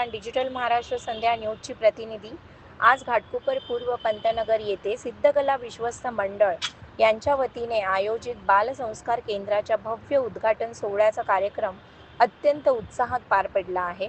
नमस्कार डिजिटल महाराष्ट्र संध्या न्यूजची प्रतिनिधी. आज घाटकोपर पूर्व पंतनगर येथे सिद्धकला विश्वस्त मंडळ यांच्या वतीने आयोजित बालसंस्कार केंद्राच्या भव्य उद्घाटन सोहळ्याचा कार्यक्रम अत्यंत उत्साहात पार पडला आहे.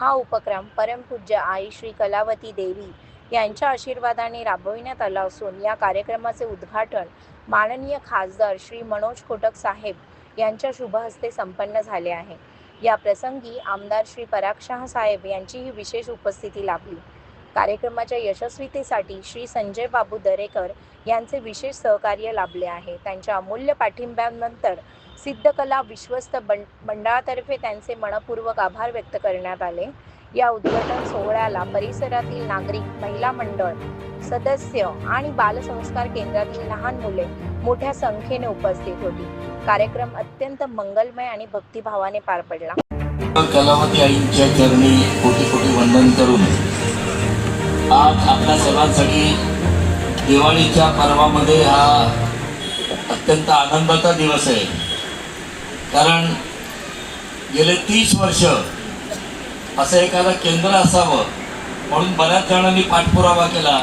हा उपक्रम परमपूज्य आई श्री कलावती देवी यांच्या आशीर्वादाने राबविण्यात आला असून या कार्यक्रमाचे उद्घाटन माननीय खासदार श्री मनोज कोटक साहेब यांच्या शुभ हस्ते संपन्न झाले आहे. या प्रसंगी आमदार श्री परागशाह साहेब यांचीही विशेष उपस्थिती लाभली. कार्यक्रमाच्या यशस्वीतेसाठी श्री संजय बाबू दरेकर यांचे विशेष सहकार्य लाभले आहे. त्यांच्या अमूल्य पाठिंब्यानंतर सिद्धकला विश्वस्त बं मंडळातर्फे त्यांचे मनपूर्वक आभार व्यक्त करण्यात आले. या उद्घाटन सोहळ्याला परिसरातील नागरिक महिला मंडळ सदस्य आणि बालसंस्कार केंद्रातील लहान मुले मोठ्या संख्येने उपस्थित होती. कार्यक्रम अत्यंत मंगलमय आणि भक्तिभावाने पार पडला. कलावती आईच्या चरणी कोटी कोटी वंदन करून आज आपल्या सर्वांसाठी दिवाळीच्या पर्वामध्ये हा अत्यंत आनंदाचा दिवस आहे. कारण गेले तीस वर्ष असं एखादं केंद्र असावं म्हणून बऱ्याच जणांनी पाठपुरावा केला.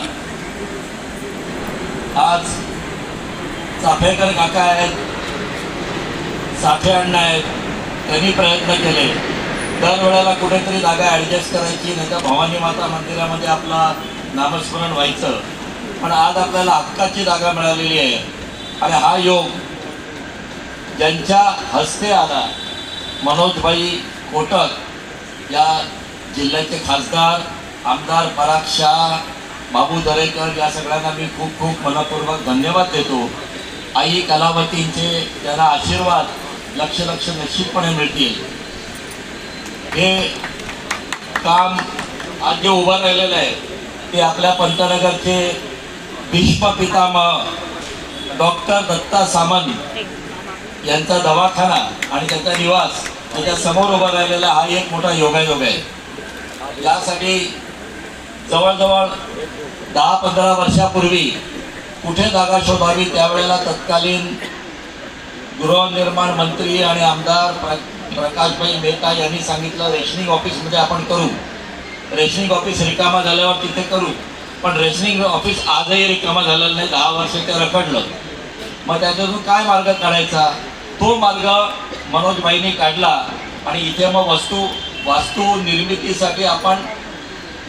आज चाफेकर काका आहेत साठे अण्णा आहेत त्यांनी प्रयत्न केले. दरवेळेला कुठेतरी जागा ॲडजस्ट करायची नाही तर भवानी माता मंदिरामध्ये आपला नामस्मरण व्हायचं. पण आज आपल्याला हक्काची जागा मिळालेली आहे. आणि हा योग ज्यांच्या हस्ते आला मनोजभाई कोटक या जिल्ह्याचे खासदार आमदार पराग शाह बाबू दरेकर या सगळ्यांना मी खूप खूप मनपूर्वक धन्यवाद देतो. आई कलावतींचे त्यांना आशीर्वाद लक्ष लक्ष निश्चितपणे मिळतील. हे काम आज जे उभं राहिलेलं आहे. ते आपल्या पंतनगरचे भीष्म पितामह डॉक्टर दत्ता सामंत यांचा दवाखाना आणि त्यांचा निवास त्याच्यासमोर उभा राहिलेला हा एक मोठा योगायोग आहे. यासाठी जवळजवळ दहा पंधरा वर्षापूर्वी कुठे जागा शोधावी त्यावेळेला तत्कालीन गृहनिर्माण मंत्री आणि आमदार प्रकाशभाई मेहता यांनी सांगितलं रेशनिंग ऑफिसमध्ये आपण करू. रेशनिंग ऑफिस रिकामा झाल्यावर तिथे करू. पण रेशनिंग ऑफिस आजही रिकामा झालेलं नाही दहा वर्ष ते रखडलं. मग त्याच्यातून काय मार्ग काढायचा? तो मार्ग मनोजबाईंनी काढला आणि इथे मग वस्तू वास्तू निर्मितीसाठी आपण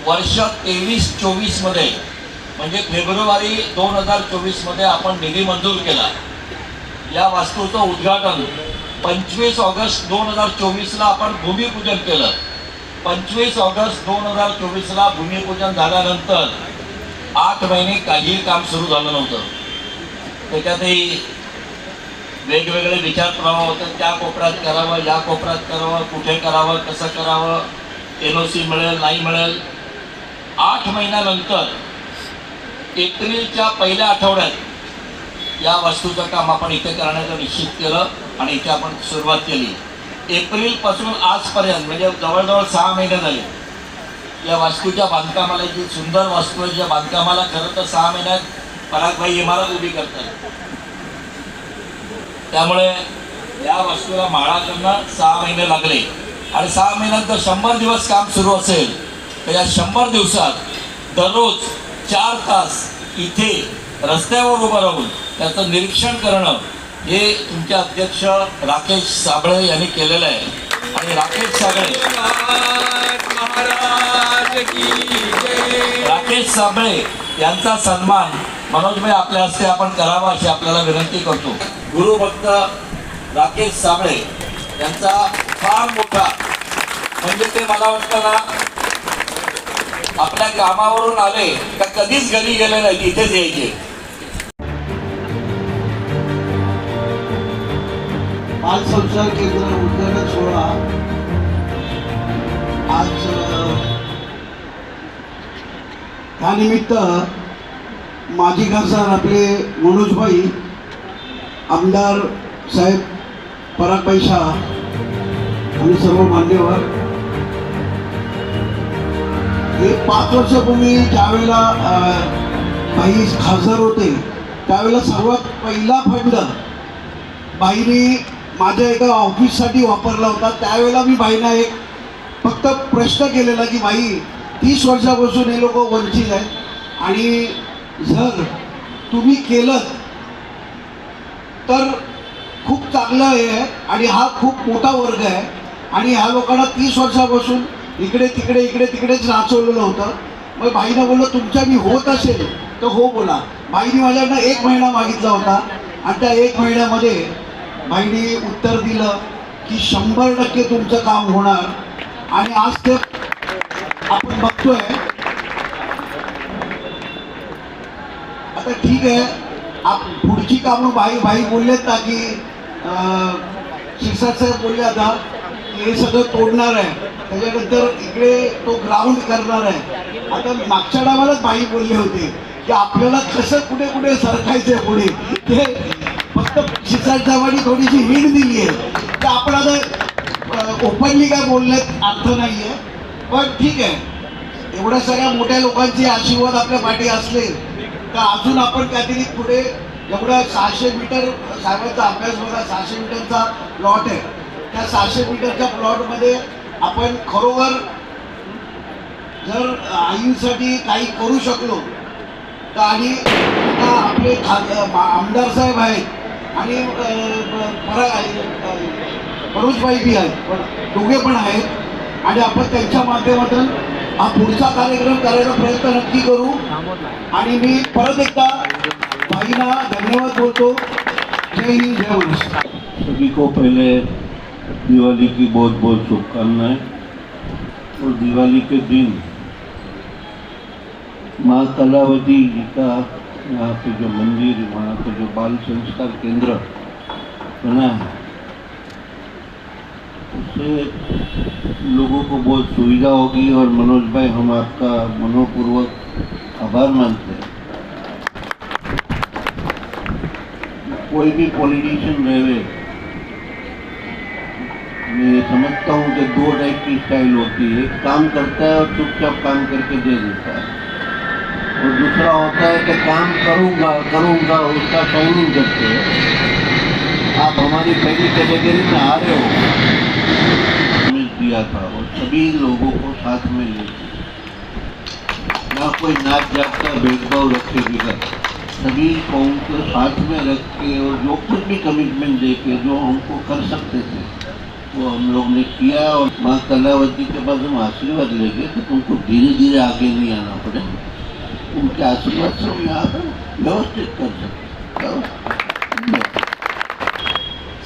वर्ष तेवीस चोवीसमध्ये म्हणजे फेब्रुवारी दोन हजार चोवीसमध्ये आपण निधी मंजूर केला. या वास्तूचं उद्घाटन पंचवीस ऑगस्ट दोन हजार चोवीसला आपण भूमिपूजन केलं. पंचवीस ऑगस्ट दोन हजार चोवीसला भूमिपूजन झाल्यानंतर आठ महिने काहीही काम सुरू झालं नव्हतं. त्याच्यातही वेगवेगळे विचार प्रवाह होतात त्या कोपऱ्यात करावं या कोपऱ्यात करावं कुठे करावं कसं करावं एन ओ सी मिळेल नाही मिळेल. आठ महिन्यानंतर एप्रिलच्या पहिल्या आठवड्यात या वास्तूचं काम आपण इथे करण्याचं निश्चित केलं. आणि इथे आपण सुरुवात केली. एप्रिलपासून आजपर्यंत म्हणजे जवळजवळ सहा महिने झाले. या वास्तूच्या बांधकामाला जी सुंदर वास्तू आहे. ज्या बांधकामाला खरं तर सहा महिन्यात परागभाई इमारत उभी करतात. त्यामुळे या वास्तूला माळा करणं सहा महिने लागले. आणि सहा महिन्यात जर शंभर दिवस काम सुरू असेल तर या शंभर दिवसात दररोज चार तास इथे रस्त्यावर उभं राहून त्याचं निरीक्षण करणं हे तुमचे अध्यक्ष राकेश साबळे यांनी केलेलं आहे. आणि राकेश साबळे राकेश साबळे यांचा सन्मान मनोजभाई आपल्या हस्ते आपण करावा अशी आपल्याला विनंती करतो. गुरुभक्त राकेश साबळे यांचा फार मोठा म्हणजे ते मला वाटतं ना आपल्या कामावरून आले का कधीच घरी गेले नाही इथेच यायचे. बाल संसार केंद्र उद्घाटन सोहळा. आज त्यानिमित्त माजी खासदार आपले मनोजभाई आमदार साहेब पराग शाह आणि सर्व मान्यवर. हे पाच वर्षापूर्वी ज्यावेळेला काही खासदार होते त्यावेळेला सर्वात पहिला फंड बाईने माझ्या एका ऑफिससाठी वापरला होता. त्यावेळेला मी बाईना एक फक्त प्रश्न केलेला की बाई तीस वर्षापासून हे लोक वंचित आहेत आणि जर तुम्ही केलं तर खूप चांगलं हे आहे आणि हा खूप मोठा वर्ग आहे. आणि ह्या लोकांना तीस वर्षापासून इकडे तिकडे इकडे तिकडेच नाचवलेलं होतं. मग बाईनं बोललं तुमच्या मी होत असेल तर हो बोला. बाईने माझ्याकडनं एक महिना मागितला होता आणि त्या एक महिन्यामध्ये बाईने उत्तर दिलं की शंभर टक्के तुमचं काम होणार. आणि आज ते आपण बघतोय. आता ठीक आहे. आप पुढची कामं भाई भाई बोललेत ना की शिरसाट साहेब बोलले आता की हे सगळं तोडणार आहे. त्याच्यानंतर इकडे तो ग्राउंड करणार आहे. आता मागच्या डावालाच भाई बोलले होते की आपल्याला कसं कुठे कुठे सरकायचं आहे पुढे? ते फक्त शिरसाट साहेबांनी थोडीशी हिंड दिली आहे. तर आपण आता ओपनली काय बोलण्यात अर्थ नाही आहे पण ठीक आहे. एवढ्या सगळ्या मोठ्या लोकांचे आशीर्वाद आपल्या पाठी असले तर अजून आपण काहीतरी पुढे एवढं सहाशे मीटर साहेबांचा अभ्यास बघा सहाशे मीटरचा प्लॉट आहे. त्या सहाशे मीटरच्या प्लॉटमध्ये आपण खरोखर जर आईंसाठी काही करू शकलो तर आणि आता आपले खा आमदार साहेब आहेत आणि अं, आहे बी आहेत पण दोघे पण आहेत. आणि आपण त्यांच्या माध्यमातून हा पुढचा कार्यक्रम करायचा प्रयत्न नक्की करू. आणि मी परत एकदा बाईंना धन्यवाद बोलतो. जय हिंद जय महाराष्ट्र. सभी को पहले दिवाली की बहुत बहुत शुभकामनाएं। और दिवाली के दिन माँ कलावती जी का यहाँ पे जो मंदिर, वहाँ पे जो बाल संस्कार केंद्र बना है, उससे लोगों को बहुत सुविधा होगी और मनोज भाई हम आपका मनोपूर्वक आभार मानते हैं। कोई भी पॉलिटिशियन रहे, मैं समझता हूँ कि दो टाइप की स्टाइल होती है, एक काम करता है और चुपचाप काम करके दे देता है। और दूसरा होता है कि काम करूँगा करूँगा, उसका साइनिंग करते। आप हमारी पहली कैटेगरी में आ रहे हो। दिया था और सभी लोगों को साथ में ले ना कोई नाच जात का भेदभाव रखे बिगड़ सभी को उनको साथ में रख के और जो कुछ भी कमिटमेंट दे के जो हमको कर सकते थे, वो हम लोग ने किया और माँ कलावती के पास हम आशीर्वाद लेके तो तुमको धीरे धीरे आगे नहीं आना पड़े। उनके आशीर्वाद से हम यहाँ पर व्यवस्थित कर सकते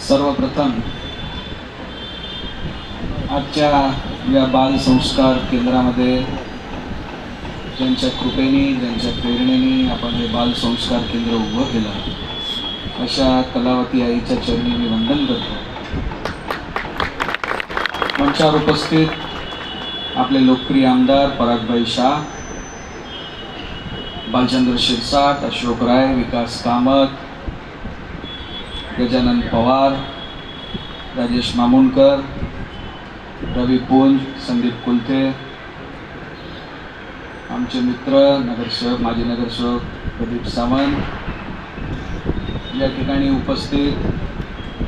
सर्वप्रथम आजच्या या बाल संस्कार केंद्रामध्ये ज्यांच्या कृपेने ज्यांच्या प्रेरणेने आपण हे बाल संस्कार केंद्र उभं केलं अशा कलावती आईच्या चरणी मी वंदन करतो. मंचावर उपस्थित आपले लोकप्रिय आमदार परागभाई शाह बालचंद्र शिरसाट अशोक राय विकास कामत गजानन पवार राजेश मामुणकर रवी पुंज संदीप कुलथे आमचे मित्र नगरसेवक माजी नगरसेवक प्रदीप सावंत. या ठिकाणी उपस्थित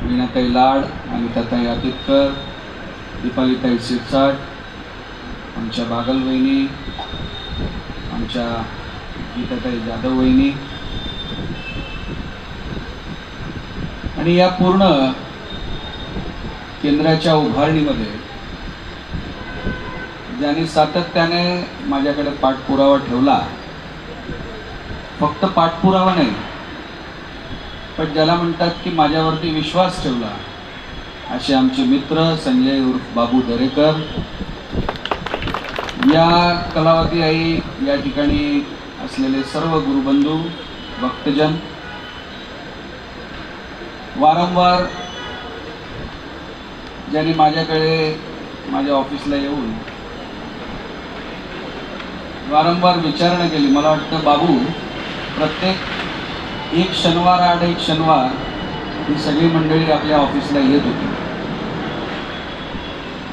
वीणाताई लाड अनिताताई आतितकर दीपालीताई शिरसाट आमच्या बागल वहिनी आमच्या गीताताई जाधव वहिनी. आणि या पूर्ण केंद्राच्या उभारणीमध्ये ज्यांनी सातत्याने माझ्याकडे पाठपुरावा ठेवला फक्त पाठपुरावा नाही पण ज्याला म्हणतात की माझ्यावरती विश्वास ठेवला असे आमचे मित्र संजय उर्फ बाबू दरेकर. या कलावती आई या ठिकाणी असलेले सर्व गुरुबंधू भक्तजन वारंवार ज्यांनी माझ्याकडे माझ्या ऑफिसला येऊन वारंवार विचारणा केली. मला वाटतं बाबू प्रत्येक एक शनिवार आड एक शनिवार ही सगळी मंडळी आपल्या ऑफिसला येत होती.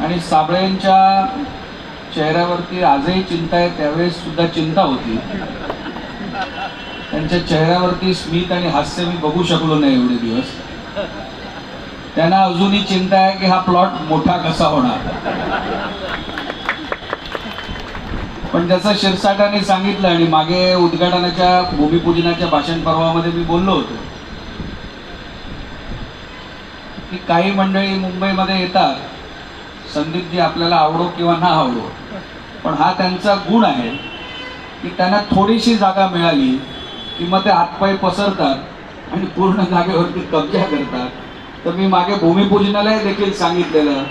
आणि साबळेंच्या चेहऱ्यावरती आजही चिंता आहे त्यावेळेस सुद्धा चिंता होती. त्यांच्या चेहऱ्यावरती स्मित आणि हास्य मी बघू शकलो नाही एवढे दिवस. त्यांना अजूनही चिंता आहे की हा प्लॉट मोठा कसा होणार. पण त्याचं शिरसाटाने सांगितलं आणि मागे उद्घाटनाच्या भूमिपूजनाच्या भाषण पर्वामध्ये मी बोललो होतो की काही मंडळी मुंबईमध्ये येतात संदीपजी आपल्याला आवडो किंवा ना आवडो पण हा त्यांचा गुण आहे की त्यांना थोडीशी जागा मिळाली की मग ते हातपाय पसरतात आणि पूर्ण जागेवरती कब्जा करतात. तर मी मागे भूमिपूजनाला देखील सांगितलेलं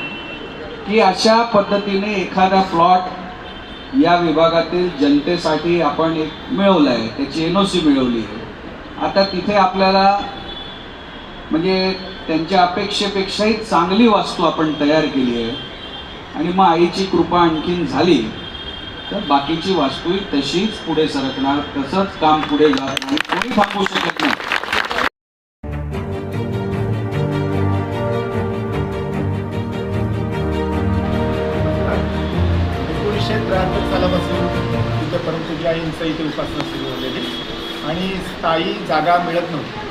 की अशा पद्धतीने एखादा प्लॉट या विभागातील जनतेसाठी आपण एक मिळवलं आहे त्याची एन ओ सी मिळवली आहे. आता तिथे आपल्याला म्हणजे त्यांच्या अपेक्षेपेक्षाही चांगली वास्तू आपण तयार केली आहे. आणि मग आईची कृपा आणखीन झाली तर बाकीची वास्तूही तशीच पुढे सरकणार तसंच काम पुढे जात नाही. कोणी थांबवू शकत नाही. परंतु ज्या सालापासून आईंचं इथे उपासना सुरू झालेली. आणि स्थायी जागा मिळत नव्हती.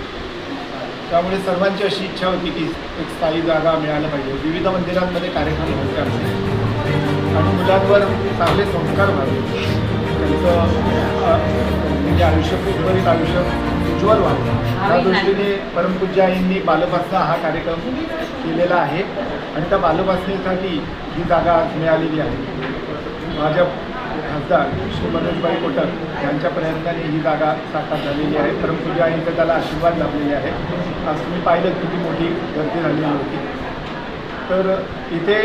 त्यामुळे सर्वांची अशी इच्छा होती की एक स्थायी जागा मिळायला पाहिजे. विविध मंदिरांमध्ये कार्यक्रम व्हायचे आमचे. आणि मुलांवर चांगले संस्कार व्हावे. त्यांचं म्हणजे आयुष्य उर्वरित आयुष्य उज्ज्वल व्हावं. त्या दृष्टीने परमपूज्य आईंनी बालपासना हा कार्यक्रम केलेला आहे. आणि त्या बालपासनेसाठी ही जागा मिळालेली आहे. माझ्या खासदार श्री मनोजबाई कोटक यांच्या प्रयत्नाने ही जागा साकार झालेली आहे. परमपूजा यांचा त्याला आशीर्वाद लाभलेले आहे आज तुम्ही पाहिलं किती मोठी गर्दी झालेली होती. तर इथे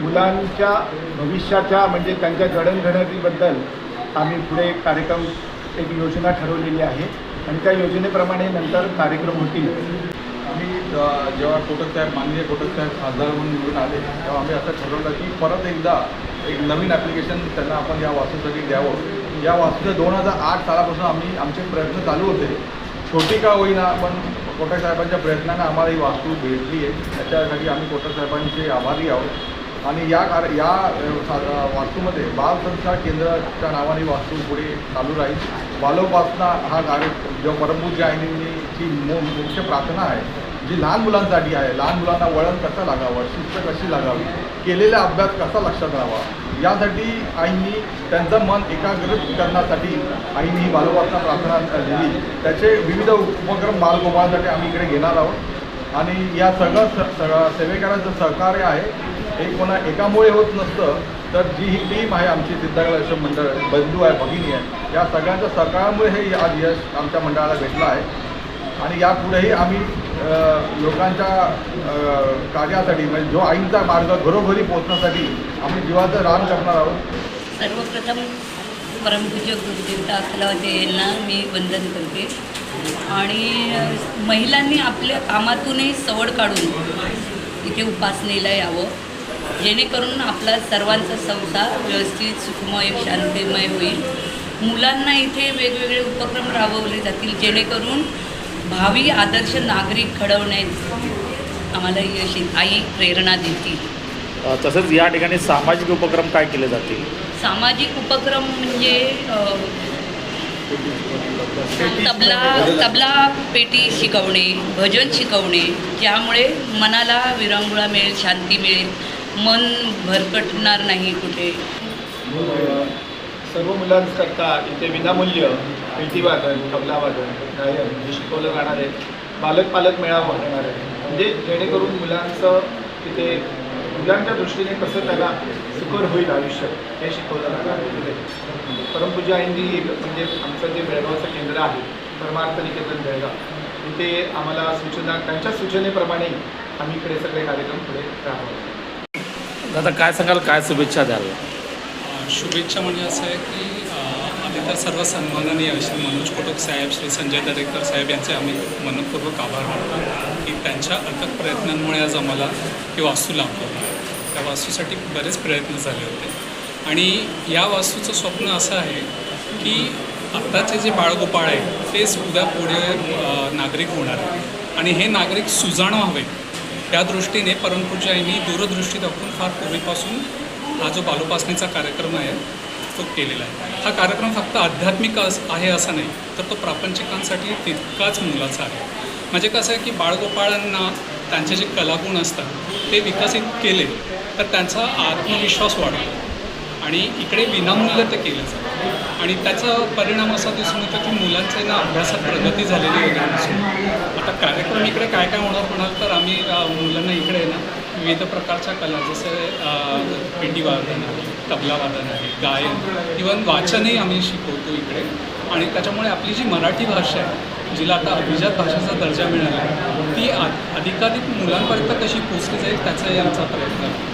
मुलांच्या भविष्याच्या म्हणजे त्यांच्या जडणघडणीबद्दल आम्ही पुढे कार्यक्रम एक योजना ठरवलेली आहे. आणि त्या योजनेप्रमाणे नंतर कार्यक्रम होतील. आम्ही जेव्हा कोटक साहेब माननीय कोटक साहेब खासदार म्हणून निवडून आले तेव्हा आम्ही असं ठरवलं की परत एकदा एक नवीन ॲप्लिकेशन त्यांना आपण या वास्तूसाठी द्यावं. या वास्तूच्या दोन हजार आठ सालापासून आम्ही आमचे प्रयत्न चालू होते. छोटी का होईना पण कोटक साहेबांच्या प्रयत्नानं आम्हाला ही वास्तू भेटली आहे. त्याच्यासाठी आम्ही कोटक साहेबांचे आभारी आहोत. आणि या कार या सा- वास्तूमध्ये बाल संस्कार केंद्राच्या नावाने वास्तू पुढे चालू राहील. बालोपासना हा कार्य जो परमपूज्य आईनीची मु मुख्य प्रार्थना आहे जी लहान मुलांसाठी आहे. लहान मुलांना वळण कसं लागावं? शिस्त कशी लागावी? केलेला अभ्यास कसा लक्षात राहावा? यासाठी आईंनी त्यांचं मन एकाग्र करण्यासाठी आईंनी ही प्रार्थना दिली. त्याचे विविध उपक्रम बालगोपाळासाठी आम्ही इकडे घेणार आहोत. आणि या सगळं स सगळं सेवेकरांचं सहकार्य आहे. एक कोणा एकामुळे होत नसतं तर जी ही टीम आहे आमची सिद्धकला मंडळ बंधू आहे भगिनी आहे. या सगळ्यांच्या सहकारामुळे हे आज यश आमच्या मंडळाला भेटलं आहे. आणि यापुढेही आम्ही लोकांच्या कार्यासाठी म्हणजे जो आईंचा मार्ग घरोघरी पोहोचण्यासाठी आम्ही जीवाचं रान करणार आहोत. सर्वप्रथम परमपूज्य गुरुदेवता कलावते यांना मी वंदन करते. आणि महिलांनी आपल्या कामातूनही सवड काढून इथे उपासनेला यावं. जेणेकरून आपला सर्वांचा संसार व्यवस्थित सुखमय शांतिमय होईल. मुलांना इथे वेगवेगळे उपक्रम राबवले जातील जेणेकरून भावी आदर्श नागरिक घडवण्यात आम्हाला यश. आई प्रेरणा देतील तसंच या ठिकाणी सामाजिक उपक्रम काय केले जातील सामाजिक उपक्रम म्हणजे तबला तबला पेटी शिकवणे भजन शिकवणे ज्यामुळे मनाला विरंगुळा मिळेल शांती मिळेल मन भरकटणार नाही कुठे सर्व मुलांकरता इथे विनामूल्य पेटीवादन तबलावादन गायन हे शिकवलं जाणार आहे. पालक पालक मेळावा होणार आहे. म्हणजे जेणेकरून मुलांचं तिथे मुलांच्या दृष्टीने कसं त्याला सुकर होईल आयुष्य हे शिकवलं जाणार आहे तिथे परमपूजा आईंनी म्हणजे आमचं जे बेळगावचं केंद्र आहे परमार्थ निकेतन बेळगाव तिथे आम्हाला सूचना त्यांच्या सूचनेप्रमाणे आम्ही इकडे सगळे कार्यक्रम पुढे राहतो आता काय सांगाल? काय शुभेच्छा द्याल? शुभेच्छा म्हणजे असं आहे की आम्ही तर सर्व सन्माननीय श्री मनोज कोटक साहेब श्री संजय दरेकर साहेब यांचे आम्ही मनपूर्वक आभार मानतो की त्यांच्या अथक प्रयत्नांमुळे आज आम्हाला ही वास्तू लाभली. त्या वास्तूसाठी बरेच प्रयत्न झाले होते. आणि या वास्तूचं स्वप्न असं आहे की आत्ताचे जे बाळगोपाळ आहे तेच उद्या पुढे नागरिक होणार आहे आणि हे नागरिक सुजाण व्हावे त्या दृष्टीने परमपूज्याईंनी दूरदृष्टी दाखवून फार पूर्वीपासून हा जो बालोपासनेचा कार्यक्रम आहे तो केलेला आहे. हा कार्यक्रम फक्त आध्यात्मिक अस आहे असा नाही तर तो प्रापंचिकांसाठी तितकाच मुलाचा आहे. म्हणजे कसं आहे की बाळगोपाळांना त्यांचे जे कलागुण असतात ते विकसित केले तर त्यांचा आत्मविश्वास वाढतो. आणि इकडे विनामूल्य ते केलं जातं. आणि त्याचा परिणाम असा दिसून येतो की मुलांचे ना अभ्यासात प्रगती झालेली वगैरे दिसून आता कार्यक्रम इकडे काय काय होणार म्हणाल तर आम्ही मुलांना इकडे ना विविध प्रकारच्या कला जसे पेटी वादन आहे तबला वादन आहे गायन इवन वाचनही आम्ही शिकवतो इकडे. आणि त्याच्यामुळे आपली जी मराठी भाषा आहे जिला आता अभिजात भाषेचा दर्जा मिळाला आहे ती आ अधिकाधिक मुलांपर्यंत कशी पोचली जाईल त्याचाही आमचा प्रयत्न आहे.